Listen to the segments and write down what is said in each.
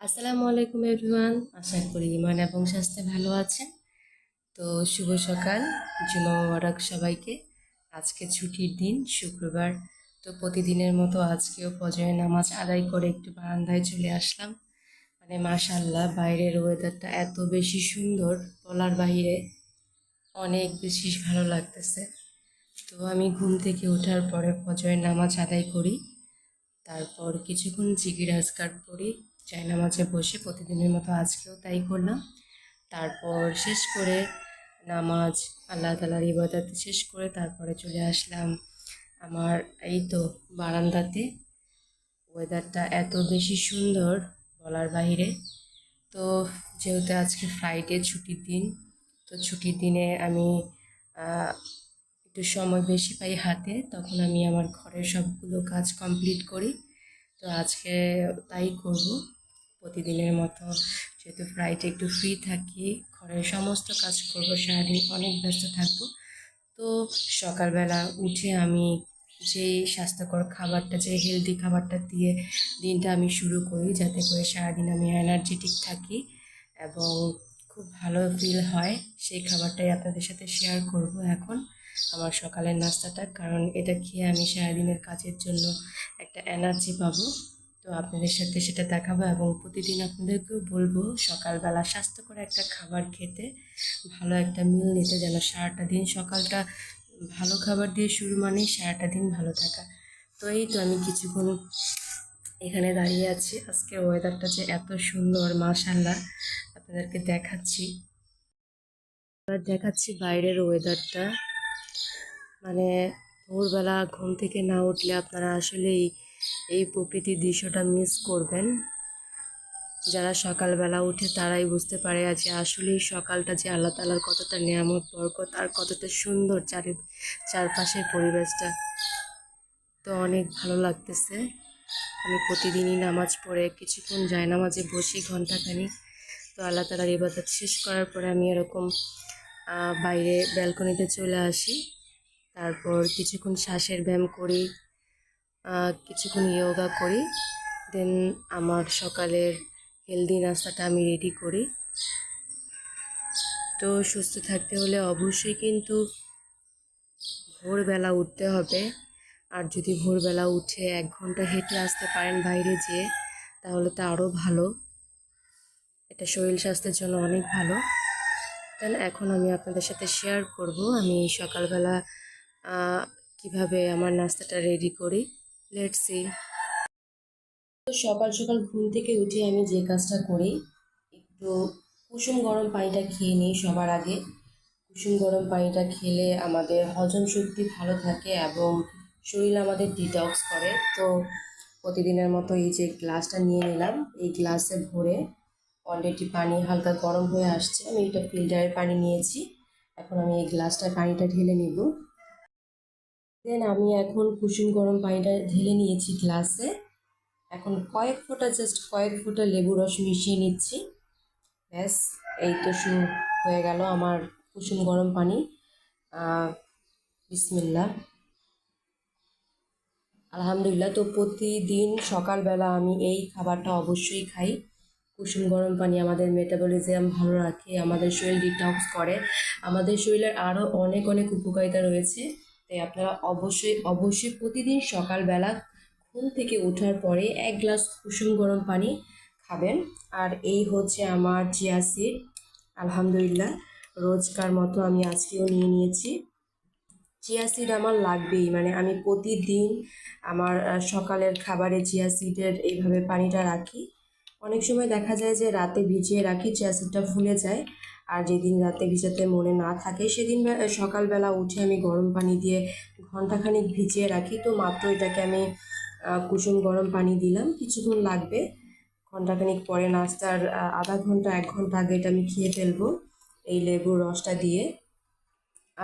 আসসালামু আলাইকুম এভরিওয়ান। আশা করি ইমান এবং স্বাস্থ্যে ভালো আছেন। তো শুভ সকাল। জুমা মোবারক সবাইকে। আজকে ছুটির দিন, শুক্রবার। তো প্রতিদিনের মতো আজকেও ফজরের নামাজ আদায় করে একটু বারান্দায় চলে আসলাম। মানে মাশাল্লাহ বাইরের ওয়েদারটা এত বেশি সুন্দর, বলার বাইরে অনেক বেশি ভালো লাগতেছে। তো আমি ঘুম থেকে ওঠার পরে ফজরের নামাজ আদায় করি। তারপর কিছুক্ষণ জিগির আজকার পড়ি। চাই নামাজে বসে প্রতিদিনের মতো আজকেও তাই করলাম। তারপর শেষ করে নামাজ, আল্লাহ তালার ইবাদত শেষ করে তারপরে চলে আসলাম আমার এই তো বারান্দাতে। ওয়েদারটা এত বেশি সুন্দর বলার বাইরে তো যেহেতু আজকে ফ্রাইডে ছুটির দিন, তো ছুটির দিনে আমি একটু সময় বেশি পাই হাতে, তখন আমি আমার ঘরের সবগুলো কাজ কমপ্লিট করি। তো আজকে তাই করব। প্রতিদিনের মতো। যেহেতু ফ্রাইডে একটু ফ্রি থাকি, ঘরের সমস্ত কাজ করব, সারাদিন অনেক ব্যস্ত থাকব। তো সকালবেলা উঠে আমি যে স্বাস্থ্যকর খাবারটা যে হেলদি খাবারটা দিয়ে দিনটা আমি শুরু করি, যাতে করে সারাদিন আমি এনার্জেটিক থাকি এবং খুব ভালো ফিল হয়, সেই খাবারটাই আপনাদের সাথে শেয়ার করব এখন আমার সকালের নাস্তাটা। কারণ এটা খেয়ে আমি সারাদিনের কাজের জন্য একটা এনার্জি পাবো। তো আপনাদের সাথে সেটা দেখাবো এবং প্রতিদিন আপনাদেরকেও বলব, সকালবেলা স্বাস্থ্যকর একটা খাবার খেতে, ভালো একটা মিল নিতে যেন সারাটা দিন সকালটা ভালো খাবার দিয়ে শুরু মানেই সারাটা দিন ভালো থাকা। তো এই তো আমি কিছুক্ষণ এখানে দাঁড়িয়ে আছি। আজকের ওয়েদারটা যে এত সুন্দর মাশাল্লাহ আপনাদেরকে দেখাচ্ছি। এবার দেখাচ্ছি বাইরের ওয়েদারটা মানে ভোরবেলা ঘুম থেকে না উঠলে আপনারা আসলেই এই প্রকৃতির দৃশ্যটা মিস করবেন। যারা সকালবেলা উঠে তারাই বুঝতে পারে যে আসলেই সকালটা যে আল্লাহ তালার কতটা নিয়ামত, বরকত আর কতটা সুন্দর চারি, চারপাশের পরিবেশটা। তো অনেক ভালো লাগতেছে। আমি প্রতিদিনই নামাজ পড়ে কিছুক্ষণ যায় নামাজে বসি ঘন্টাখানি তো আল্লাহ তালার ইবাদত শেষ করার পরে আমি এরকম বাইরে ব্যালকনিতে চলে আসি। তারপর কিছুক্ষণ শ্বাসের ব্যায়াম করি। কিছুক্ষণ ইয়োগা করি দেন আমার সকালের হেলদি নাস্তাটা আমি রেডি করি। তো সুস্থ থাকতে হলে অবশ্যই কিন্তু ভোরবেলা উঠতে হবে। আর যদি ভোরবেলা উঠে এক ঘণ্টা হেঁটে আসতে পারেন বাইরে যেয়ে, তাহলে তো আরও ভালো। এটা শরীর স্বাস্থ্যের জন্য অনেক ভালো। দেন এখন আমি আপনাদের সাথে শেয়ার করব। আমি সকালবেলা কীভাবে আমার নাস্তাটা রেডি করি। লেটস সি তো সকাল সকাল ঘুম থেকে উঠে আমি যে কাজটা করি, একটু কুসুম গরম পানিটা খেয়ে নিই সবার আগে। কুসুম গরম পানিটা খেলে আমাদের হজম শক্তি ভালো থাকে এবং শরীর আমাদের ডিটক্স করে। তো প্রতিদিনের মতো এই যে গ্লাসটা নিয়ে নিলাম, এই গ্লাসে ভরে অলরেডি পানি হালকা গরম হয়ে আসছে। আমি এটা ফিল্টারের পানি নিয়েছি। এখন আমি এই গ্লাসটায় পানিটা ঢেলে নিব। দেন আমি এখন কুসুম গরম পানিটা ঢেলে নিয়েছি গ্লাসে এখন কয়েক ফোঁটা জাস্ট কয়েক ফোঁটা লেবু রস মিশিয়ে নিচ্ছি। ব্যাস এই তো শুরু হয়ে গেল আমার কুসুম গরম পানি। আহ, বিসমিল্লাহ। আলহামদুলিল্লাহ তো প্রতিদিন সকালবেলা আমি এই খাবারটা অবশ্যই খাই। কুসুম গরম পানি আমাদের মেটাবলিজম ভালো রাখে আমাদের শরীর ডিটক্স করে। আমাদের শরীরের আরও অনেক অনেক উপকারিতা রয়েছে। তাই আপনারা অবশ্যই অবশ্যই প্রতিদিন সকালবেলা ঘুম থেকে ওঠার পরে এক গ্লাস কুসুম গরম পানি খাবেন। আর এই হচ্ছে আমার চিয়া সিড। আলহামদুলিল্লাহ, রোজকার মতো আমি আজকেও নিয়ে নিয়েছি। চিয়া সিড আমার লাগবেই মানে আমি প্রতিদিন আমার সকালের খাবারে চিয়া সিডের এইভাবে পানিটা রাখি। অনেক সময় দেখা যায় যে রাতে ভিজিয়ে রাখি, চিয়া সিডটা ফুলে যায়। আর যেদিন রাতে ভিজাতে মনে না থাকে, সেদিন সকালবেলা উঠে আমি গরম পানি দিয়ে ঘন্টাখানিক ভিজিয়ে রাখি। তো মাত্র এটাকে আমি কুসুম গরম পানি দিলাম। কিছুক্ষণ লাগবে। ঘন্টাখানিক পরে নাস্তার আধা ঘণ্টা এক ঘণ্টা আগে এটা আমি খেয়ে ফেলব এই লেবুর রসটা দিয়ে।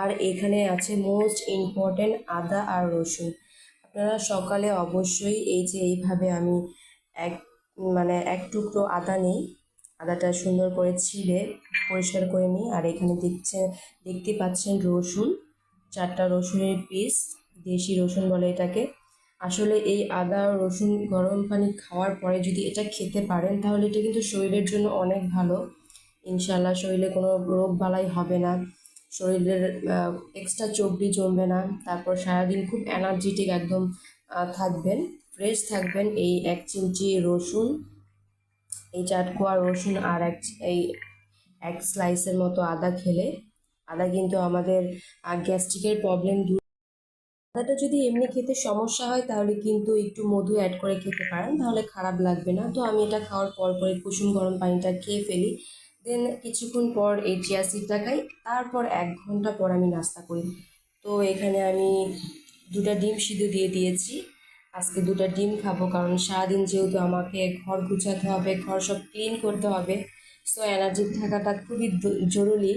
আর এখানে আছে মোস্ট ইম্পর্ট্যান্ট আদা আর রসুন। আপনারা সকালে অবশ্যই এই যে এইভাবে আমি এক মানে এক টুকরো আদা নিই, আদাটা সুন্দর করে ছিলে পরিষ্কার করে নিই। আর এখানে দেখছে, দেখতে পাচ্ছেন রসুন, চারটা রসুনের পিস দেশি রসুন বলে এটাকে। আসলে এই আদা রসুন গরম পানি খাওয়ার পরে যদি এটা খেতে পারেন, তাহলে এটা কিন্তু শরীরের জন্য অনেক ভালো। ইনশাল্লাহ শরীরে কোনো রোগ বালাই হবে না। শরীরের এক্সট্রা চর্বি জমবে না। তারপর সারাদিন খুব এনার্জেটিক একদম থাকবেন ফ্রেশ থাকবেন। এই এক চিমচি রসুন, এই চাটকোয়া রসুন আর এক এই এক স্লাইসের মতো আদা খেলে। আদা কিন্তু আমাদের গ্যাস্ট্রিকের প্রবলেম দূর আদাটা যদি এমনি খেতে সমস্যা হয়, তাহলে কিন্তু একটু মধু অ্যাড করে খেতে পারেন, তাহলে খারাপ লাগবে না। তো আমি এটা খাওয়ার পর পরে কুসুম গরম পানিটা খেয়ে ফেলি। দেন কিছুক্ষণ পর এই চিয়া সিডটা খাই, তারপর এক ঘণ্টা পর আমি নাস্তা করি। তো এখানে আমি দুটা ডিম সিদ্ধ দিয়ে দিয়েছি। আজকে দুটা ডিম খাব, কারণ সারাদিন যেহেতু আমাকে ঘর গুছাতে হবে, ঘর সব ক্লিন করতে হবে সো এনার্জি থাকাটা খুবই জরুরি।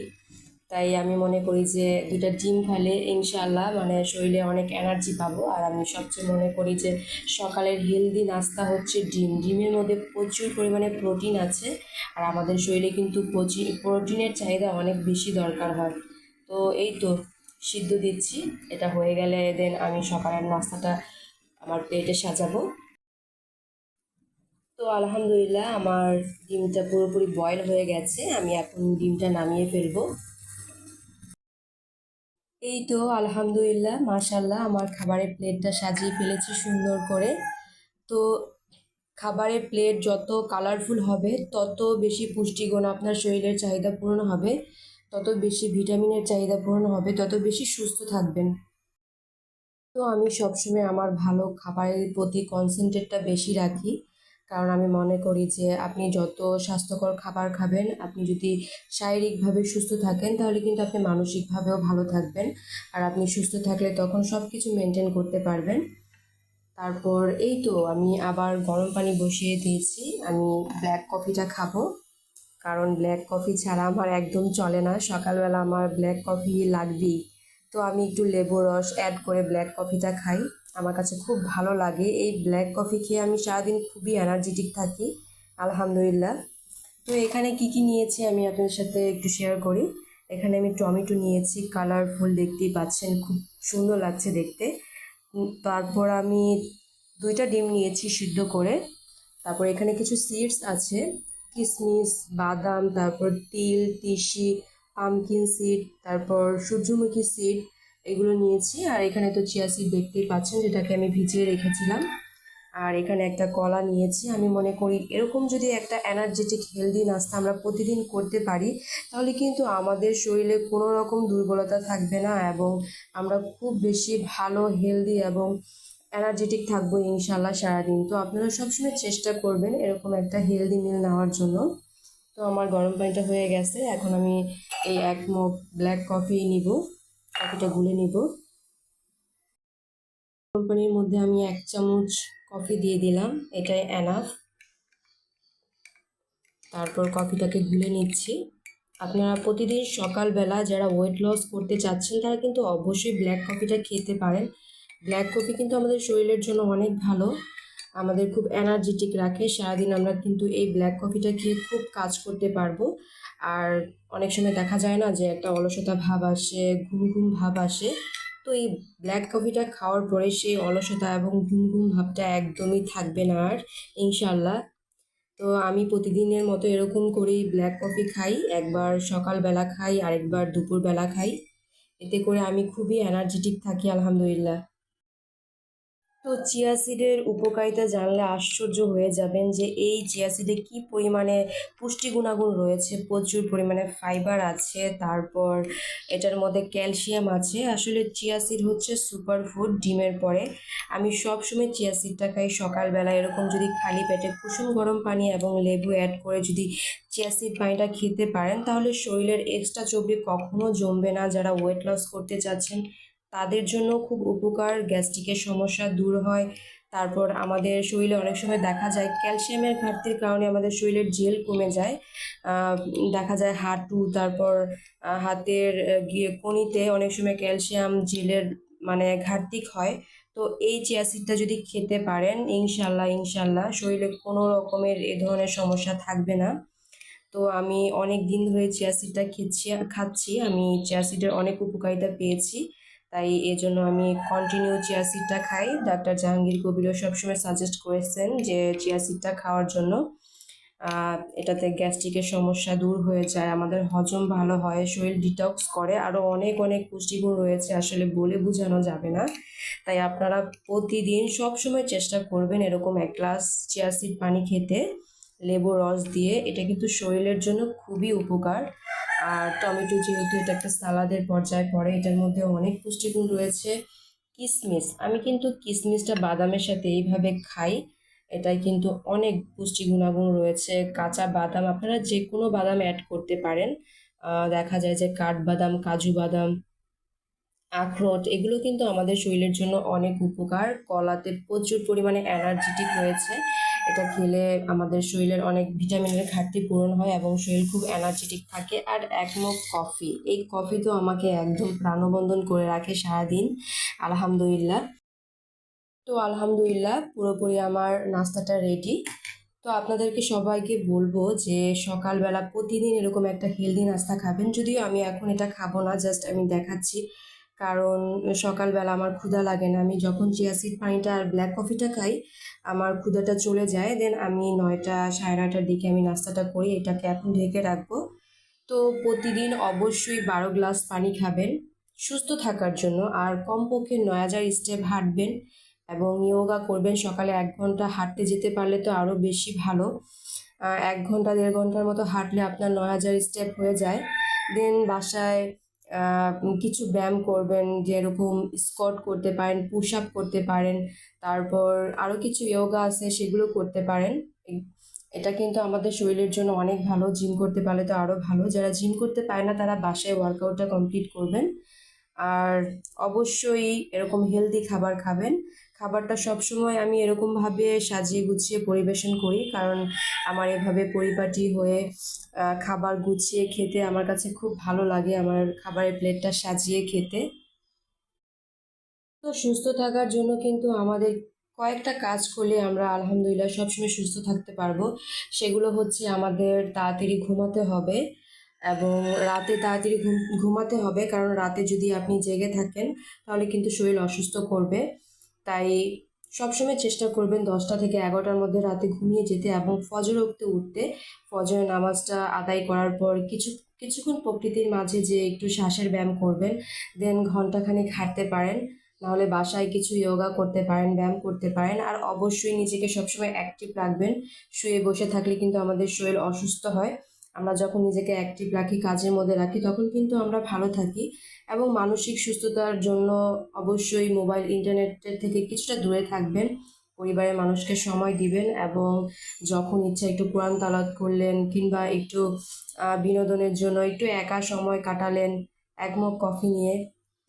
তাই আমি মনে করি যে দুটা ডিম খেলে ইনশাল্লাহ মানে শরীরে অনেক এনার্জি পাবো। আর আমি সবচেয়ে মনে করি যে সকালের হেলদি নাস্তা হচ্ছে ডিম। ডিমের মধ্যে প্রচুর পরিমাণে প্রোটিন আছে আর আমাদের শরীরে কিন্তু প্রোটিনের চাহিদা অনেক বেশি দরকার হয়। তো এই তো সিদ্ধ দিচ্ছি, এটা হয়ে গেলে দেন আমি সকালের নাস্তাটা আমার প্লেটে সাজাবো। তো আলহামদুলিল্লাহ আমার ডিমটা পুরোপুরি বয়েল হয়ে গেছে, আমি এখন ডিমটা নামিয়ে ফেলব। এই তো আলহামদুলিল্লাহ মাশাল্লাহ আমার খাবারের প্লেটটা সাজিয়ে ফেলেছি সুন্দর করে। তো খাবারের প্লেট যত কালারফুল হবে, তত বেশি পুষ্টিগুণ আপনার শরীরের চাহিদা পূরণ হবে। তত বেশি ভিটামিনের চাহিদা পূরণ হবে, তত বেশি সুস্থ থাকবেন। তো আমি সবসময় আমার ভালো খাবারের প্রতি কনসেন্ট্রেটটা বেশি রাখি। কারণ আমি মনে করি যে আপনি যত স্বাস্থ্যকর খাবার খাবেন, আপনি যদি শারীরিকভাবে সুস্থ থাকেন, তাহলে কিন্তু আপনি মানসিকভাবেও ভালো থাকবেন। আর আপনি সুস্থ থাকলে তখন সব কিছু মেনটেন করতে পারবেন। তারপর এই তো, আমি আবার গরম পানি বসিয়ে দিয়েছি। আমি ব্ল্যাক কফিটা খাব। কারণ ব্ল্যাক কফি ছাড়া আমার একদম চলে না। সকালবেলা আমার ব্ল্যাক কফি লাগবেই। তো আমি একটু লেবু রস অ্যাড করে ব্ল্যাক কফিটা খাই। আমার কাছে খুব ভালো লাগে। এই ব্ল্যাক কফি খেয়ে আমি সারাদিন খুবই এনার্জেটিক থাকি, আলহামদুলিল্লাহ। তো এখানে কি কি নিয়েছি আমি আপনাদের সাথে একটু শেয়ার করি। এখানে আমি টমেটো নিয়েছি কালারফুল দেখতেই পাচ্ছেন, খুব সুন্দর লাগছে দেখতে। তারপর আমি দুইটা ডিম নিয়েছি সিদ্ধ করে। তারপর এখানে কিছু সিডস আছে কিশমিশ বাদাম, তারপর তিল, তিসি পামকিন সিড তারপর সূর্যমুখী সিড এগুলো নিয়েছি। আর এখানে তো চিয়া সিড দেখতেই পাচ্ছেন, যেটাকে আমি ভিজিয়ে রেখেছিলাম। আর এখানে একটা কলা নিয়েছি। আমি মনে করি এরকম যদি একটা এনার্জেটিক হেলদি নাস্তা আমরা প্রতিদিন করতে পারি, তাহলে কিন্তু আমাদের শরীরে কোনো রকম দুর্বলতা থাকবে না এবং আমরা খুব বেশি ভালো হেলদি এবং এনার্জেটিক থাকব ইনশাল্লাহ সারাদিন। তো আপনারা সবসময় চেষ্টা করবেন এরকম একটা হেলদি মিল নেওয়ার জন্য। তো আমার গরম পানিটা হয়ে গেছে। এখন আমি এই এক মগ ব্ল্যাক কফি নিব। কফিটা গুলে নিব। গরম পানির মধ্যে আমি এক চামচ কফি দিয়ে দিলাম, এটাই এনাফ তারপর কফিটাকে গুলে নিচ্ছি। আপনারা প্রতিদিন সকালবেলা যারা ওয়েট লস করতে চাচ্ছেন, তারা কিন্তু অবশ্যই ব্ল্যাক কফিটা খেতে পারেন। ব্ল্যাক কফি কিন্তু আমাদের শরীরের জন্য অনেক ভালো, আমাদের খুব এনার্জেটিক রাখে। সারাদিন আমরা কিন্তু এই ব্ল্যাক কফিটা খেয়ে খুব কাজ করতে পারব। আর অনেক সময় দেখা যায় না যে একটা অলসতা ভাব আসে, ঘুম ঘুম ভাব আসে। তো এই ব্ল্যাক কফিটা খাওয়ার পরে সেই অলসতা এবং ঘুম ঘুম ভাবটা একদমই থাকবে না আর ইনশাল্লাহ তো আমি প্রতিদিনের মতো এরকম করেই ব্ল্যাক কফি খাই, একবার সকালবেলা খাই, আরেকবার দুপুরবেলা খাই। এতে করে আমি খুবই এনার্জেটিক থাকি, আলহামদুলিল্লাহ। তো চিয়া সিডের উপকারিতা জানলে আশ্চর্য হয়ে যাবেন যে এই চিয়া সিডে কী পরিমাণে পুষ্টি গুণাগুণ রয়েছে, প্রচুর পরিমাণে ফাইবার আছে, তারপর এটার মধ্যে ক্যালসিয়াম আছে। আসলে চিয়া সিড হচ্ছে সুপার ফুড ডিমের পরে। আমি সবসময় চিয়া সিডটা খাই সকালবেলা। এরকম যদি খালি পেটে কুসুম গরম পানি এবং লেবু অ্যাড করে যদি চিয়া সিড পানিটা খেতে পারেন, তাহলে শরীরের এক্সট্রা চর্বি কখনো জমবে না। যারা ওয়েট লস করতে চাচ্ছেন তাদের জন্য খুব উপকার, গ্যাস্ট্রিকের সমস্যা দূর হয়। তারপর আমাদের শরীরে অনেক সময় দেখা যায় ক্যালসিয়ামের ঘাটতির কারণে আমাদের শরীরের জেল কমে যায়। দেখা যায় হাঁটু, তারপর হাতের গিয়ে কনিতে অনেক সময় ক্যালসিয়াম জেলের মানে ঘাটতি হয়। তো এই চিয়া সিডটা যদি খেতে পারেন, ইনশাল্লাহ ইনশাল্লাহ শরীরে কোনো রকমের এ ধরনের সমস্যা থাকবে না। তো আমি অনেক দিন ধরে চিয়া সিডটা খেচ্ছি, খাচ্ছি, আমি চিয়া সিডের অনেক উপকারিতা পেয়েছি। তাই এজন্য আমি কন্টিনিউ চিয়া সিডটা খাই। ডাক্তার জাহাঙ্গীর কবিরও সবসময় সাজেস্ট করেছেন যে চিয়া সিডটা খাওয়ার জন্য। এটাতে গ্যাস্ট্রিকের সমস্যা দূর হয়ে যায়, আমাদের হজম ভালো হয়, শরীর ডিটক্স করে আরও অনেক অনেক পুষ্টিগুণ রয়েছে আসলে বলে বোঝানো যাবে না। তাই আপনারা প্রতিদিন সবসময় চেষ্টা করবেন এরকম এক গ্লাস চিয়া সিড পানি খেতে। লেবু রস দিয়ে, এটা কিন্তু শরীরের জন্য খুবই উপকার। আর টমেটো যেহেতু এটা একটা সালাদের পর্যায়ে পড়ে এটার মধ্যে অনেক পুষ্টিগুণ রয়েছে। কিশমিশ আমি কিন্তু কিশমিশটা বাদামের সাথে এইভাবে খাই, এটাই কিন্তু অনেক পুষ্টি গুণাগুণ রয়েছে। কাঁচা বাদাম, আপনারা যে কোনো বাদাম অ্যাড করতে পারেন। দেখা যায় যে কাঠবাদাম কাজু বাদাম, আখরোট, এগুলো কিন্তু আমাদের শরীরের জন্য অনেক উপকার। কলাতে প্রচুর পরিমাণে এনার্জেটিক রয়েছে। এটা খেলে আমাদের শরীরের অনেক ভিটামিনের ঘাটতি পূরণ হয় এবং শরীর খুব এনার্জেটিক থাকে। আর এক মগ কফি, এই কফি তো আমাকে একদম প্রাণবন্ধন করে রাখে সারাদিন, আলহামদুলিল্লাহ। তো আলহামদুলিল্লাহ, পুরোপুরি আমার নাস্তাটা রেডি তো আপনাদেরকে সবাইকে বলব যে সকালবেলা প্রতিদিন এরকম একটা হেলদি নাস্তা খাবেন, যদিও আমি এখন এটা খাব না জাস্ট আমি দেখাচ্ছি। কারণ সকালবেলা আমার ক্ষুধা লাগে না। আমি যখন চিয়া সিড পানিটা আর ব্ল্যাক কফিটা খাই, আমার ক্ষুধাটা চলে যায়। দেন আমি নয়টা, সাড়ে নয়টার দিকে আমি নাস্তাটা করি। এটাকে এখন ঢেকে রাখব। তো প্রতিদিন অবশ্যই বারো গ্লাস পানি খাবেন সুস্থ থাকার জন্য। আর কমপক্ষে নয় হাজার স্টেপ হাঁটবেন এবং ইয়োগা করবেন। সকালে এক ঘণ্টা হাঁটতে যেতে পারলে তো আরও বেশি ভালো। এক ঘণ্টা, দেড় ঘণ্টার মতো হাঁটলে আপনার নয় হাজার স্টেপ হয়ে যায়। দেন বাসায় কিছু ব্যায়াম করবেন, যেরকম স্কট করতে পারেন পুশ আপ করতে পারেন, তারপর আরও কিছু ইয়োগা আছে, সেগুলো করতে পারেন। এটা কিন্তু আমাদের শরীরের জন্য অনেক ভালো জিম করতে পারলে তো আরও ভালো। যারা জিম করতে পারে না, তারা বাসায় ওয়ার্কআউটটা কমপ্লিট করবেন। আর অবশ্যই এরকম হেলদি খাবার খাবেন। খাবারটা সবসময় আমি এরকমভাবে সাজিয়ে গুছিয়ে পরিবেশন করি, কারণ আমার এভাবে পরিপাটি হয়ে খাবার গুছিয়ে খেতে আমার কাছে খুব ভালো লাগে আমার খাবারের প্লেটটা সাজিয়ে খেতে। তো সুস্থ থাকার জন্য কিন্তু আমাদের কয়েকটা কাজ করলে আমরা আলহামদুলিল্লাহ সবসময় সুস্থ থাকতে পারব। সেগুলো হচ্ছে আমাদের তাড়াতাড়ি ঘুমাতে হবে এবং রাতে তাড়াতাড়ি ঘুম, ঘুমাতে হবে, কারণ রাতে যদি আপনি জেগে থাকেন তাহলে কিন্তু শরীর অসুস্থ করবে। তাই সবসময় চেষ্টা করবেন দশটা থেকে এগারোটার মধ্যে রাতে ঘুমিয়ে যেতে এবং ফজর উঠতে। উঠতে ফজরের নামাজটা আদায় করার পর কিছু, কিছুক্ষণ প্রকৃতির মাঝে যে একটু শ্বাসের ব্যায়াম করবেন। দেন ঘন্টাখানেক হাঁটতে পারেন, নাহলে বাসায় কিছু যোগা করতে পারেন, ব্যায়াম করতে পারেন। আর অবশ্যই নিজেকে সবসময় অ্যাক্টিভ রাখবেন। শুয়ে বসে থাকলে কিন্তু আমাদের শরীর অসুস্থ হয়। আমরা যখন নিজেকে অ্যাক্টিভ রাখি, কাজের মধ্যে রাখি, তখন কিন্তু আমরা ভালো থাকি এবং মানসিক সুস্থতার জন্য অবশ্যই মোবাইল ইন্টারনেটের থেকে কিছুটা দূরে থাকবেন। পরিবারের মানুষকে সময় দিবেন এবং যখন ইচ্ছা একটু কোরআন তালাত করলেন কিংবা একটু বিনোদনের জন্য একটু একা সময় কাটালেন, এক মগ কফি নিয়ে,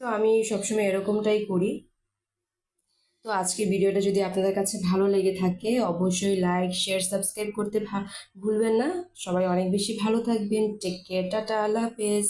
তো আমি সবসময় এরকমটাই করি। তো আজকে ভিডিওটা যদি আপনাদের কাছে ভালো লেগে থাকে, অবশ্যই লাইক শেয়ার সাবস্ক্রাইব করতে ভুলবেন না। সবাই অনেক বেশি ভালো থাকবেন। টেক কেয়ার টাটা, আল্লাহ হাফেজ।